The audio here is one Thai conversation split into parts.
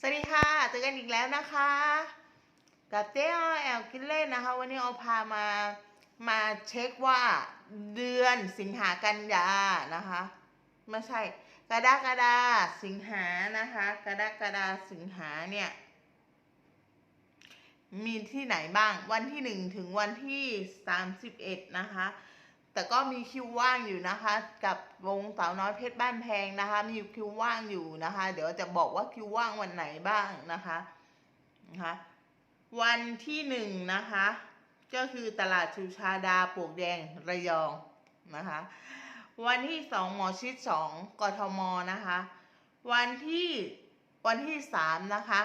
สวัสดีค่ะ เจอกันอีกแล้วนะคะ กับเจ๊อ้อแอลกินเล่นนะคะ วันนี้เอาพามามาเช็คว่าเดือนสิงหากันยานะคะไม่ใช่กระดากฎาสิงหานะคะกระดากฎาสิงหาเนี่ยมีที่ไหนบ้างวันที่หนึ่งถึงวันที่สามสิบเอ็ดนะคะ แต่ก็มีคิวว่างอยู่นะคะ กับวงสาวน้อยเพชรบ้านแพงนะคะ มีคิวว่างอยู่นะคะ เดี๋ยวจะบอกว่าคิวว่างวันไหนบ้างนะคะนะคะ วันที่หนึ่งนะคะ ก็คือตลาดชูชาดาปวกแดงระยองนะคะ วันที่สองหมอชิดสองกทมนะคะ วันที่วันที่สามนะคะ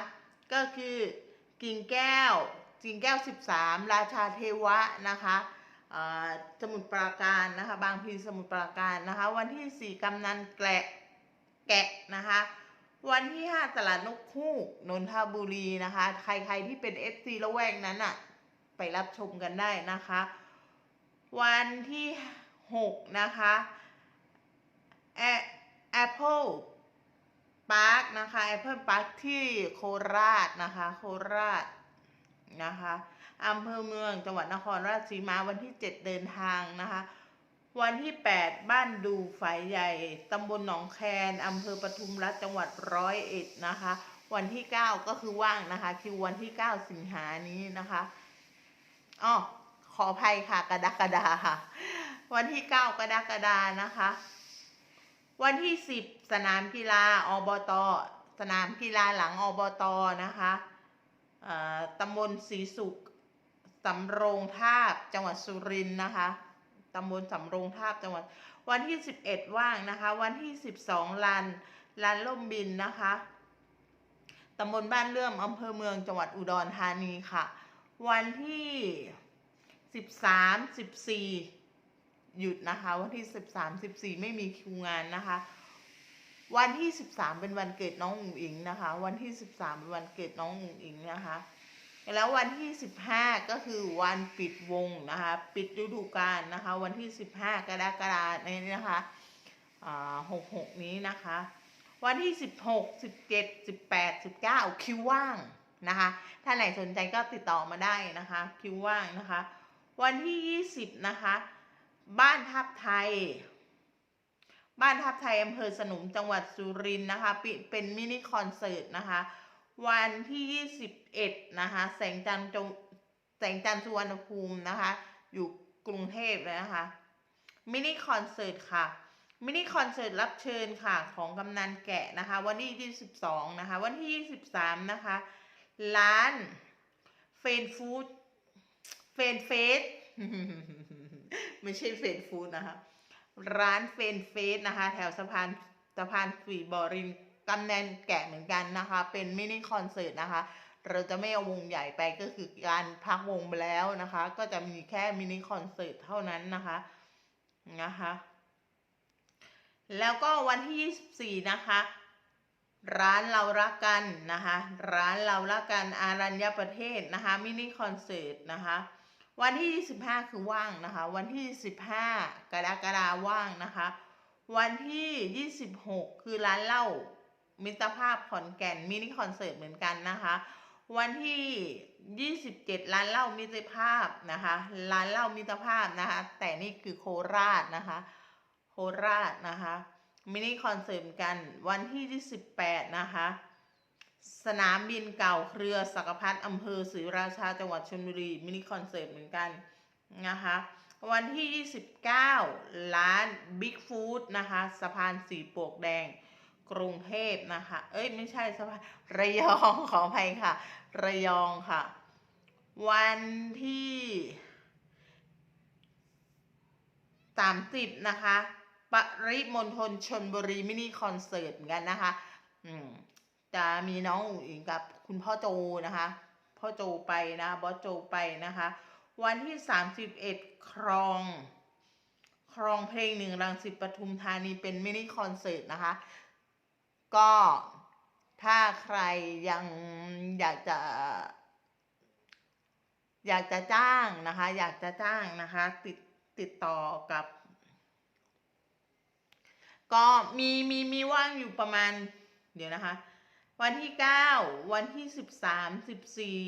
ก็คือกิ่งแก้วกิ่งแก้วสิบสามราชาเทวะนะคะ สมุทรปราการนะคะ บางพีสมุทรปราการนะคะ วันที่สี่กำนันแกะแกะนะคะ วันที่ห้าตลาดนกฮูกนนทบุรีนะคะ ใครๆที่เป็นเอฟซีละแวกนั้นอะไปรับชมกันได้นะคะ วันที่หกนะคะแอปเปิลพาร์คนะคะแอปเปิลพาร์คที่โคราชนะคะ โคราชนะคะ อำเภอเมืองจังหวัดนครราชสีมาวันที่เจ็ดเดินทางนะคะ วันที่ 8 บ้านดูฝายใหญ่ ตำบลหนองแคนอำเภอปทุมรัฐจังหวัดร้อยเอ็ดนะคะ วันที่ 9 ก็คือว่างนะคะ คิววันที่ 9 สิงหานี้นะคะอ๋อขออภัยค่ะกระดากฎาค่ะ วันที่ 9 กรกฎานะคะ วันที่ 10 สนามกีฬาอบต สนามกีฬาหลังอบตนะคะตำบลศรีสุข สำโรงทาบจังหวัดสุรินทร์นะคะตำบลสำโรงทาบจังหวัด วันที่ 11 ว่างนะคะ วันที่ 12ลานลานล่มบินนะคะตำบลบ้านเลื่อมอำเภอเมืองจังหวัดอุดรธานีค่ะ วันที่ 13 14 หยุดนะคะ วันที่ 13 14 ไม่มีคิวงานนะคะ วันที่ 13 เป็นวันเกิดน้องอุ๋งอิงนะคะ วันที่ 13 เป็นวันเกิดน้องอุ๋งอิงนะคะ แล้ววันที่ 15 ก็คือวันปิดวงนะคะ ปิดฤดูกาลนะคะ วันที่ 15 กรกฎาคมนี้นะคะอ่า66นี้นะคะ วันที่ 16 17 18 19 คิวว่างนะคะ ถ้าไหนสนใจก็ติดต่อมาได้นะคะ คิวว่างนะคะ วันที่ 20 นะคะ บ้านทับไทย บ้านทับไทยอำเภอสนุมจังหวัดสุรินทร์นะคะปิเป็นมินิคอนเสิร์ตนะคะ วันที่ 21 นะคะ แสงจันทร์จงแสงจันทร์สุวรรณภูมินะคะ อยู่กรุงเทพเลยนะคะ มินิคอนเสิร์ตค่ะ มินิคอนเสิร์ตรับเชิญค่ะ ของกำนันแกะนะคะ วันที่ 22 นะคะ วันที่ 23 นะคะ ร้านเฟนฟู้ดเฟนเฟสไม่ใช่เฟนฟู้ดนะคะ ร้านเฟนเฟสนะคะ แถวสะพานสะพานฝีบอริน กำนันแกะเหมือนกันนะคะ เป็นมินิคอนเสิร์ตนะคะ เราจะไม่เอาวงใหญ่ไปก็คือการพักวงไปแล้วนะคะ ก็จะมีแค่มินิคอนเสิร์ตเท่านั้นนะคะนะคะ แล้วก็วันที่ 24 นะคะ ร้านเรารักกันนะคะ ร้านเรารักกันอารัญญประเทศนะคะมินิคอนเสิร์ตนะคะวันที่ 25 คือว่างนะคะ วันที่ 15 กรกฎาว่างนะคะ วันที่ 26 คือร้านเหล้า มิตรภาพขอนแก่นมินิคอนเสิร์ตเหมือนกันนะคะ วันที่ 27 ร้านเหล้ามิตรภาพนะคะ ร้านเหล้ามิตรภาพนะคะ แต่นี่คือโคราชนะคะ โคราชนะคะมินิคอนเสิร์ตเหมือนกันวันที่ 28 นะคะ สนามบินเก่าเครือสักพัฒอำเภอศรีราชาจังหวัดชลบุรีมินิคอนเสิร์ตเหมือนกันนะคะ วันที่ 29 ร้านบิ๊กฟู้ดนะคะ สะพานสีปวกแดง กรุงเทพนะคะ เอ้ยไม่ใช่สะพานระยองขออภัยค่ะ ระยองค่ะ วันที่30นะคะปริมณฑลชนบุรีมินิคอนเสิร์ตเหมือนกันนะคะ อืมจะมีน้องอุ๋งอิงกับคุณพ่อโจนะคะ พ่อโจไปนะบอสโจไปนะคะ วันที่31ครองครองเพลงหนึ่งรังสิตปทุมธานีเป็นมินิคอนเสิร์ตนะคะ ก็ถ้าใครยังอยากจะ อยากจะจ้างนะคะ อยากจะจ้างนะคะ ติดติดต่อกับ ก็มีมีมีว่างอยู่ประมาณ เดี๋ยวนะคะ วันที่เก้าวันที่สิบสามสิบสี่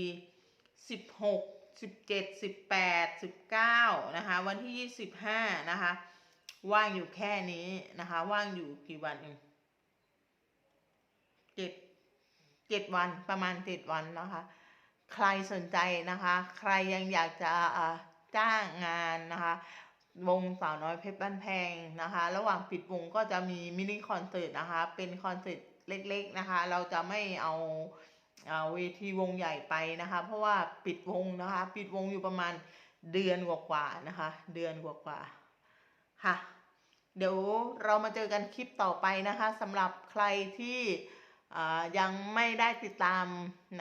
สิบหกสิบเจ็ดสิบแปดสิบเก้านะคะ วันที่ยี่สิบห้านะคะ ว่างอยู่แค่นี้นะคะ ว่างอยู่กี่วันเอง เจ็ดเจ็ดวันประมาณเจ็ดวันนะคะ ใครสนใจนะคะ ใครยังอยากจะจ้างงานนะคะ วงสาวน้อยเพชรบ้านแพงนะคะ ระหว่างปิดวงก็จะมีมินิคอนเสิร์ตนะคะ เป็นคอนเสิร์ตเล็ก ๆนะคะ เราจะไม่เอาเอาเวทีวงใหญ่ไปนะคะ เพราะว่าปิดวงนะคะ ปิดวงอยู่ประมาณเดือนกว่าๆนะคะ เดือนกว่าๆค่ะ เดี๋ยวเรามาเจอกันคลิปต่อไปนะคะสำหรับใครที่ ยังไม่ได้ติดตาม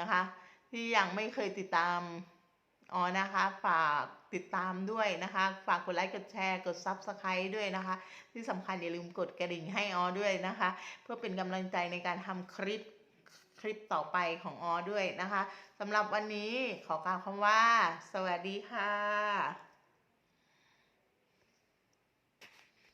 นะคะ ที่ยังไม่เคยติดตามอ๋อนะคะ ฝากติดตามด้วยนะคะ ฝากกดไลค์กดแชร์กด Subscribe ด้วยนะคะ ที่สำคัญอย่าลืมกดกระดิ่งให้ออด้วยนะคะ เพื่อเป็นกำลังใจในการทำคลิปคลิปต่อไปของออด้วยนะคะสำหรับวันนี้ขอกล่าวคำว่า สวัสดีค่ะ